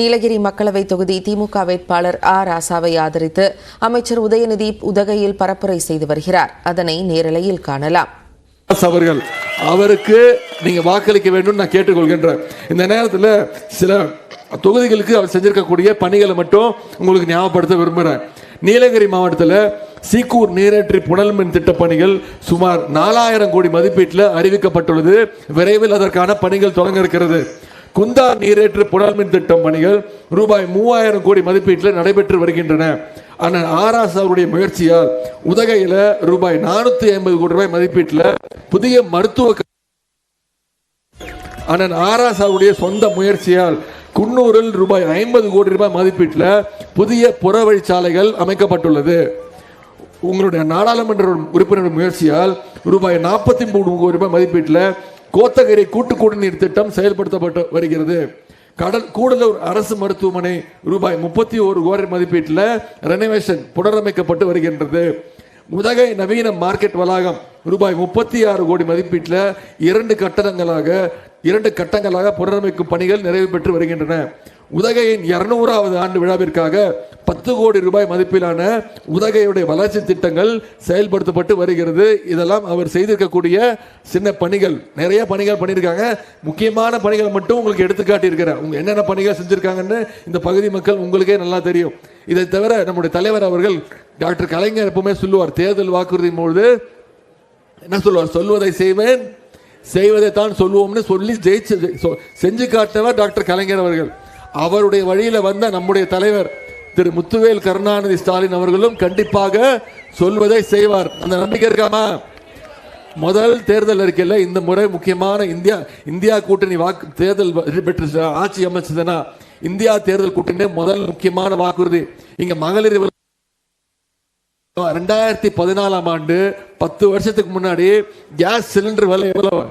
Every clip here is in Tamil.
நீலகிரி மக்களவை தொகுதி திமுக வேட்பாளர் ஆ ராசாவை ஆதரித்து அமைச்சர் உதயநிதி உதகையில் பரப்புரை செய்து வருகிறார். அதனை நேரலையில் காணலாம். அவர்கள் அவருக்கு நீங்க வாக்களிக்க வேண்டும் நான் கேட்டுக்கொள்கின்றேன். இந்த நேரத்தில் சில தொகுதிகளுக்கு அவர் செஞ்சிருக்கக்கூடிய பணிகளை மட்டும் உங்களுக்கு ஞாபகப்படுத்த விரும்புகிறேன் நீலகிரி மாவட்டத்தில் சீக்கூர் நீரேற்றி புனல் மின் திட்ட பணிகள் சுமார் நாலாயிரம் கோடி மதிப்பீட்டில் அறிவிக்கப்பட்டுள்ளது. விரைவில் அதற்கான பணிகள் தொடங்க இருக்கிறது. குந்தா நீரேற்று புனல் மின் திட்டம் பணிகள் ரூபாய் மூவாயிரம் கோடி மதிப்பீட்டில் நடைபெற்று வருகின்றன. அண்ணன் ஆராஸ் அவருடைய முயற்சியால் உதகையில் ரூபாய் நானூற்றி ஐம்பது கோடி ரூபாய் மதிப்பீட்டில் புதிய மருத்துவ அண்ணன் ஆராஸ் அவருடைய சொந்த முயற்சியால் குன்னூரில் ரூபாய் ஐம்பது கோடி ரூபாய் மதிப்பீட்டில் புதிய புறவழிச்சாலைகள் அமைக்கப்பட்டுள்ளது. உங்களுடைய நாடாளுமன்ற உறுப்பினர் முயற்சியால் ரூபாய் நாற்பத்தி மூணு கோடி ரூபாய் மதிப்பீட்டில் கோத்தகிரி கூட்டு குடிநீர் திட்டம் செயல்படுத்தப்பட்டு வருகிறது. கடல் கூடலூர் அரசு மருத்துவமனை ரூபாய் முப்பத்தி ஒரு கோடி மதிப்பீட்டில் ரெனோவேஷன் புனரமைக்கப்பட்டு வருகின்றது. உதகை நவீன மார்க்கெட் வளாகம் ரூபாய் முப்பத்தி ஆறு கோடி மதிப்பீட்டில் இரண்டு கட்டடங்களாக இரண்டு கட்டங்களாக புனரமைக்கும் பணிகள் நிறைவு பெற்று வருகின்றன. உதகையின் இருநூறாவது ஆண்டு விழாவிற்காக பத்து கோடி ரூபாய் மதிப்பிலான உதகையுடைய வளர்ச்சி திட்டங்கள் செயல்படுத்தப்பட்டு வருகிறது. இதெல்லாம் அவர் செய்திருக்கக்கூடிய சின்ன பணிகள். நிறைய பணிகள் பண்ணியிருக்காங்க. முக்கியமான பணிகள் மட்டும் உங்களுக்கு எடுத்துக்காட்டியிருக்கிறேன். உங்கள் உங்க என்னென்ன பணிகள் செஞ்சுருக்காங்கன்னு இந்த பகுதி மக்கள் உங்களுக்கே நல்லா தெரியும். இதை தவிர நம்முடைய தலைவர் அவர்கள் டாக்டர் கலைஞர் எப்பவுமே சொல்லுவார் தேர்தல் வாக்குறுதியின் பொழுது என்ன சொல்லுவார்? சொல்வதை செய்வேன் செய்வதை தான் சொல்லுவோம்னு சொல்லி ஜெயிச்சு செஞ்சு காட்டினவர் டாக்டர் கலைஞர் அவர்கள். அவருடைய வழியில வந்த நம்முடைய தலைவர் திரு முத்துவேல் கருணாநிதி ஸ்டாலின் அவர்களும் கண்டிப்பாக சொல்வதை செய்வார். அந்த நம்பிக்கை இருக்காமா? முதல் தேர்தல் அறிக்கையில் இந்த முறை முக்கியமான இந்தியா இந்தியா கூட்டணி வாக்கு தேர்தல் பெற்று ஆட்சி அமைச்சதுன்னா இந்தியா தேர்தல் கூட்டணி முதல் முக்கியமான வாக்குறுதி. இங்க மகளிர் ரெண்டாயிரத்தி பதினாலாம் ஆண்டு பத்து வருஷத்துக்கு முன்னாடி கேஸ் சிலிண்டர் விலை எவ்வளவு?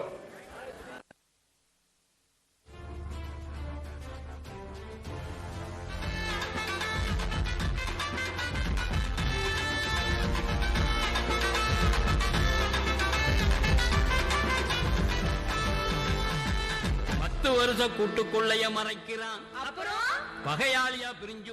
பத்து வருஷ கூட்டுக்குள்ளைய மறைக்கிறான். அப்புறம்? பகையாளியா பிரிஞ்சு